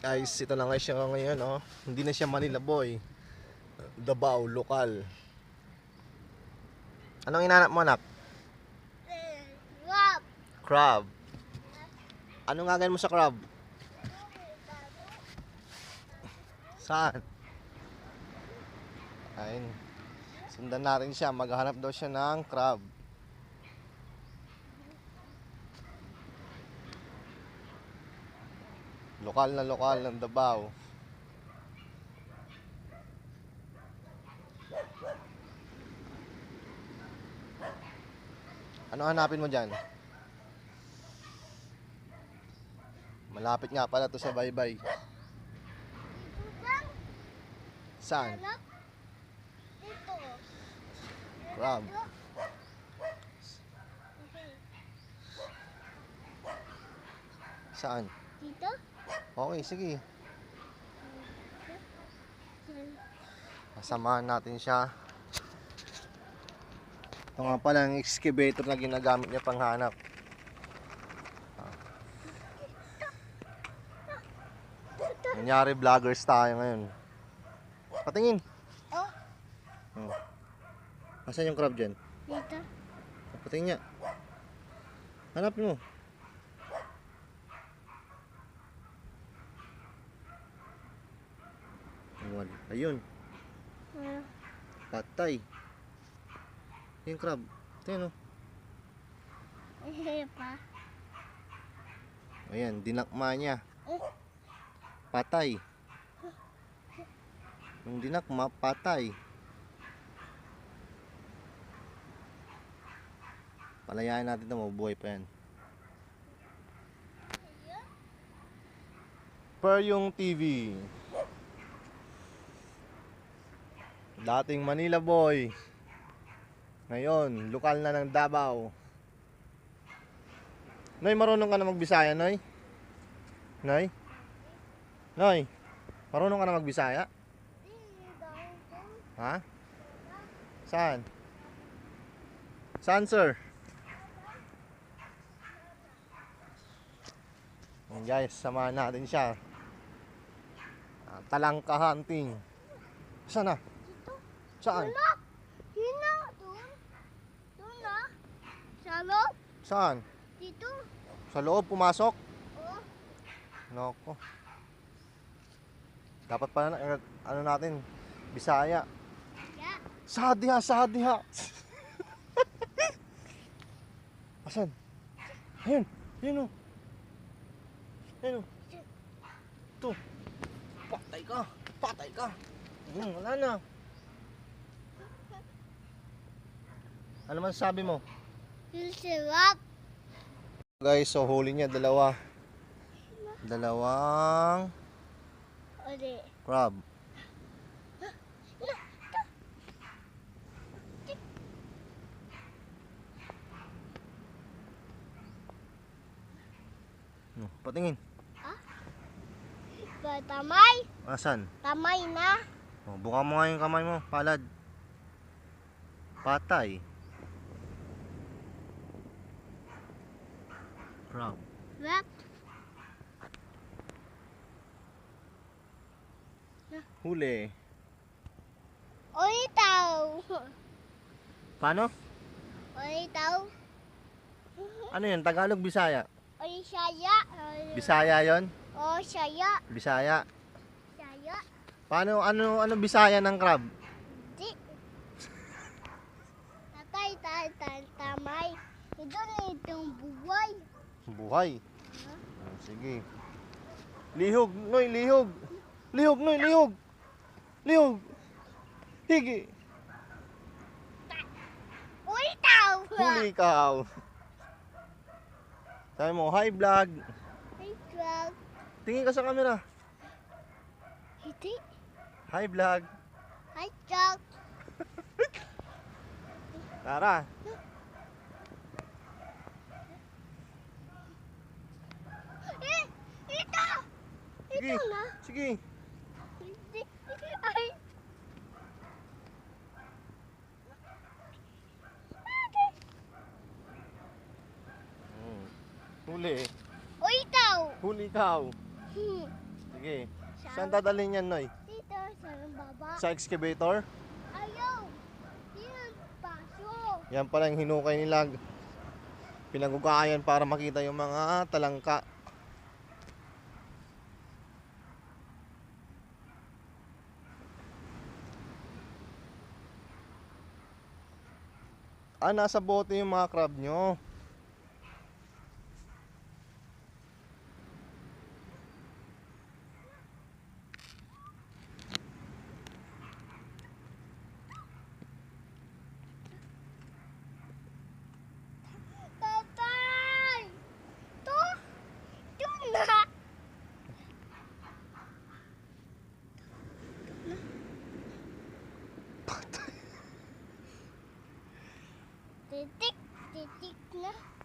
Guys, ito na nga siya ngayon, oh. Hindi na siya Manila boy. Davao, lokal. Anong inanap mo, anak? Crab. Ano nga ganyan mo sa crab? Saan? Ayun. Sundan natin siya. Maghanap daw siya ng crab. Lokal na lokal ng Davao. Ano hanapin mo dyan? Malapit nga pala to sa baybay. Saan? Dito. Crab. Saan? Dito. Okay, sige. Samahan natin siya. Ito nga pala ang excavator na ginagamit niya panghanap. Nangyari vloggers tayo ngayon. Patingin. Oh. Oh. Asan yung crab dyan? Dito. Patingin niya. Hanapin mo. Wala. Ayun. Patay. Yung crab. Ito yun oh. Pa. Ayan, dinakma niya. Patay. Yung dinakma, patay. Palayain natin ito, mabubuhay pa yan. Per yung TV. Dating Manila boy. Ngayon, lokal na ng Davao. Noy, marunong ka na magbisaya, Noy? Noy? Noy, marunong ka na magbisaya? Ha? Saan? Saan, sir? Ayan, guys, samahan natin siya. Ah, talangka hunting. Saan na? Saan? Anak. Hina. Doon. Doon na. Sa loob. Saan? Dito. Sa loob, pumasok? Oh. Noko. Dapat pala, na- ano natin, Bisaya. Ya. Sa diha, sa diha. Asan? Ayun, ayun o. Ayun o. Ito. Patay ka, patay ka. Hmm, wala na. Ano man sabi mo? Sirap. Guys, so huli niya dalawa. Dalawang Uli. crab. No, patingin. Ba, tamay. Asan? Tamay na. Oh, buka mo nga yung kamay mo, palad. Patay. Crab. Rap. Huli. Uli tao. Paano? Uli tao. Ano yun? Tagalog, Bisaya? Uli saya. Uli- Bisaya yon? Oh, saya. Bisaya. Saya. Paano, ano, ano Bisaya ng crab? Di. Tatay, tatay, tamay. Ito na itong buhay. Buhay. Ah, sige. Lihog, noy, lihog. Lihog, noy, lihog. Lihog. Higi. Uli tao. Huli ikaw. Sabi mo, hi vlog. Ay, drag. Tingin ka sa camera. Hindi. Hi vlog. Ay, drag. Tara. Eh, ito. Sige, sige. Ay. Hmm. Huli. O ikaw. Huli ikaw. Hmm. Sige. Saan dadalhin yan, Noy? Dito sa baba. Sa excavator? Ayaw. Ang paso. Yan pala yung hinukay nila. Pinagukayan para makita yung mga talangka. Ah, nasa bote yung mga crab nyo. Hello.